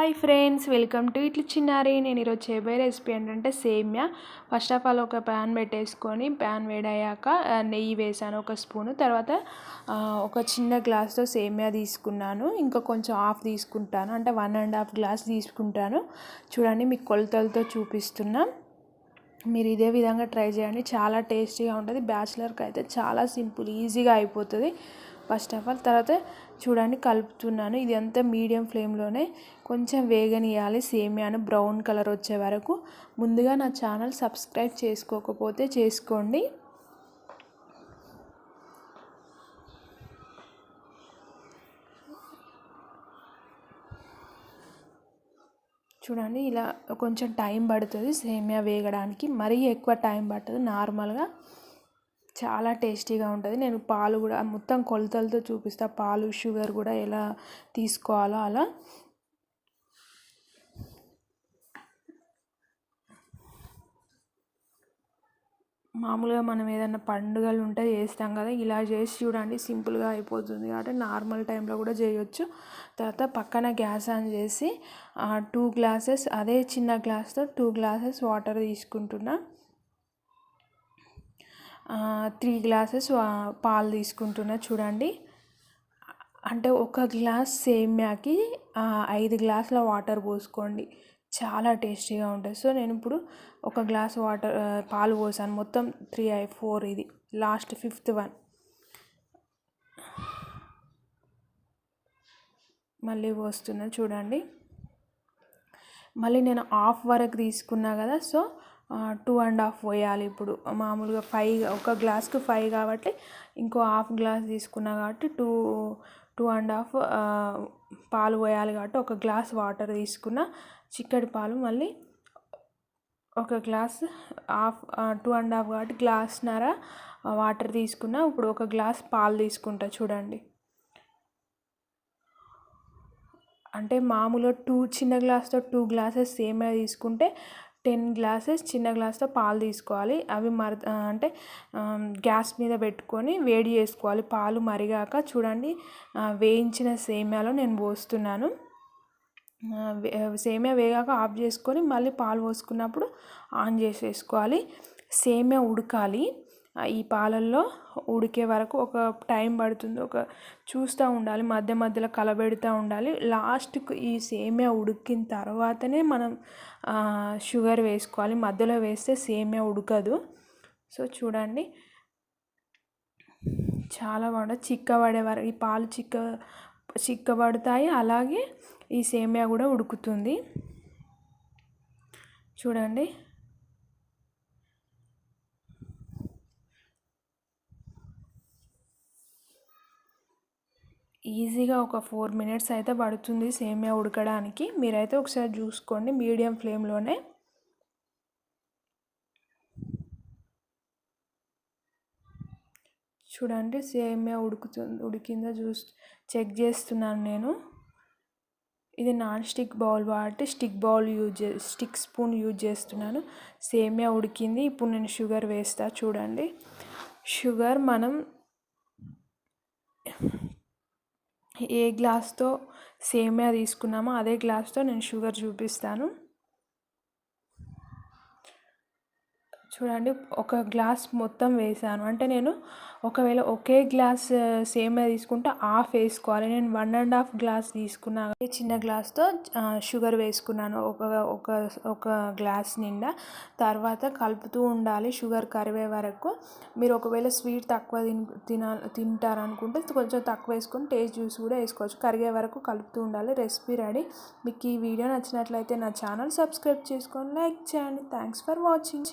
Hi friends welcome to ఇట్లు చిన్నారి. నేను ఈరోజు చేయబోయే రెసిపీ ఏంటంటే సేమ్యా. ఫస్ట్ ఆఫ్ ఆల్ ఒక ప్యాన్ పెట్టేసుకొని ప్యాన్ వేడయ్యాక నెయ్యి వేసాను ఒక స్పూను. తర్వాత ఒక చిన్న గ్లాస్తో సేమ్యా తీసుకున్నాను. ఇంకా కొంచెం హాఫ్ తీసుకుంటాను. అంటే వన్ అండ్ హాఫ్ గ్లాస్ తీసుకుంటాను. చూడండి మీకు కొలతలతో చూపిస్తున్నా. మీరు ఇదే విధంగా ట్రై చేయండి. చాలా టేస్టీగా ఉంటుంది. బ్యాచిలర్కి అయితే చాలా సింపుల్ ఈజీగా అయిపోతుంది. ఫస్ట్ ఆఫ్ ఆల్ తర్వాత చూడండి కలుపుతున్నాను. ఇది అంతా మీడియం ఫ్లేమ్లోనే కొంచెం వేగనియాలి సేమియాను బ్రౌన్ కలర్ వచ్చే వరకు. ముందుగా నా ఛానల్ సబ్స్క్రైబ్ చేసుకోకపోతే చేసుకోండి. చూడండి ఇలా కొంచెం టైం పడుతుంది సేమియా వేగడానికి. మరీ ఎక్కువ టైం పడుతుంది నార్మల్గా చాలా టేస్టీగా ఉంటుంది. నేను పాలు కూడా మొత్తం కొలతలతో చూపిస్తా. పాలు షుగర్ కూడా ఎలా తీసుకోవాలో అలా. మామూలుగా మనం ఏదైనా పండుగలు ఉంటే చేస్తాం కదా ఇలా చేసి చూడండి సింపుల్గా అయిపోతుంది కాబట్టి నార్మల్ టైంలో కూడా చేయొచ్చు. తర్వాత పక్కన గ్యాస్ ఆన్ చేసి టూ గ్లాసెస్ అదే చిన్న గ్లాస్తో టూ గ్లాసెస్ వాటర్ తీసుకుంటున్నా. త్రీ గ్లాసెస్ పాలు తీసుకుంటున్నా చూడండి. అంటే ఒక గ్లాస్ సేమ్యాకి ఐదు గ్లాసుల వాటర్ పోసుకోండి. చాలా టేస్టీగా ఉంటుంది సో నేను ఇప్పుడు ఒక గ్లాస్ వాటర్ పాలు పోసాను. మొత్తం త్రీ ఐ ఫోర్ ఇది. లాస్ట్ ఫిఫ్త్ వన్ మళ్ళీ పోస్తున్నా చూడండి. మళ్ళీ నేను హాఫ్ వరకు తీసుకున్నా కదా సో టూ అండ్ హాఫ్ పోయాలి ఇప్పుడు. మామూలుగా ఫైవ్ ఒక గ్లాస్కి ఫైవ్ కాబట్టి ఇంకో హాఫ్ గ్లాస్ తీసుకున్నా కాబట్టి టూ టూ అండ్ హాఫ్ పాలు పోయాలి కాబట్టి ఒక గ్లాస్ వాటర్ తీసుకున్న చిక్కటి పాలు మళ్ళీ ఒక glass half two and half కాబట్టి గ్లాస్న్నర వాటర్ తీసుకున్న ఇప్పుడు ఒక గ్లాస్ పాలు తీసుకుంటా చూడండి. అంటే మామూలుగా టూ చిన్న గ్లాస్తో టూ గ్లాసెస్ సేమే తీసుకుంటే టెన్ గ్లాసెస్ చిన్న గ్లాస్తో పాలు తీసుకోవాలి. అవి మర అంటే గ్యాస్ మీద పెట్టుకొని వేడి చేసుకోవాలి. పాలు మరిగాక చూడండి వేయించిన సేమ్యాలో నేను పోస్తున్నాను. సేమ్యా వేగాక ఆఫ్ చేసుకొని మళ్ళీ పాలు పోసుకున్నప్పుడు ఆన్ చేసేసుకోవాలి. సేమ్యా ఉడకాలి. ఈ పాలల్లో ఉడికే వరకు ఒక టైం పడుతుంది. ఒక చూస్తూ ఉండాలి మధ్య మధ్యలో కలబెడుతూ ఉండాలి. లాస్ట్కు ఈ సేమియా ఉడికిన తర్వాతనే మనం షుగర్ వేసుకోవాలి. మధ్యలో వేస్తే సేమియా ఉడకదు. సో చూడండి. చాలా బాగుంటుంది చిక్కబడే వరకు ఈ పాలు చిక్క చిక్కబడతాయి. అలాగే ఈ సేమియా కూడా ఉడుకుతుంది. చూడండి. ఈజీగా ఒక ఫోర్ మినిట్స్ అయితే పడుతుంది సేమియా ఉడకడానికి. మీరైతే ఒకసారి చూసుకోండి మీడియం ఫ్లేమ్లోనే. చూడండి సేమియా ఉడుకుతుంది ఉడికిందో చూస్ చెక్ చేస్తున్నాను నేను. ఇది నాన్ స్టిక్ బౌల్ కాబట్టి స్టిక్ బౌల్ యూజ్ చే స్టిక్ స్పూన్ యూజ్ చేస్తున్నాను. సేమియా ఉడికింది. ఇప్పుడు నేను షుగర్ వేస్తా చూడండి. షుగర్ మనం ఏ గ్లాస్తో సేమియా తీసుకున్నామో అదే గ్లాస్తో నేను షుగర్ చూపిస్తాను. చూడండి ఒక గ్లాస్ మొత్తం వేసాను అంటే నేను ఒకవేళ ఒకే గ్లాస్ సేమియా తీసుకుంటే హాఫ్ వేసుకోవాలి. నేను వన్ అండ్ హాఫ్ గ్లాస్ తీసుకున్నా చిన్న గ్లాస్తో షుగర్ వేసుకున్నాను. ఒక ఒక ఒక గ్లాస్ నిండా. తర్వాత కలుపుతూ ఉండాలి షుగర్ కరివే వరకు. మీరు ఒకవేళ స్వీట్ తక్కువ తిన తిన తింటారనుకుంటే కొంచెం తక్కువ వేసుకొని టేస్ట్ జ్యూస్ కూడా వేసుకోవచ్చు. కరిగే వరకు కలుపుతూ ఉండాలి. Recipe ready. మీకు ఈ వీడియో నచ్చినట్లయితే నా ఛానల్ సబ్స్క్రైబ్ చేసుకొని లైక్ చేయండి. Thanks for watching.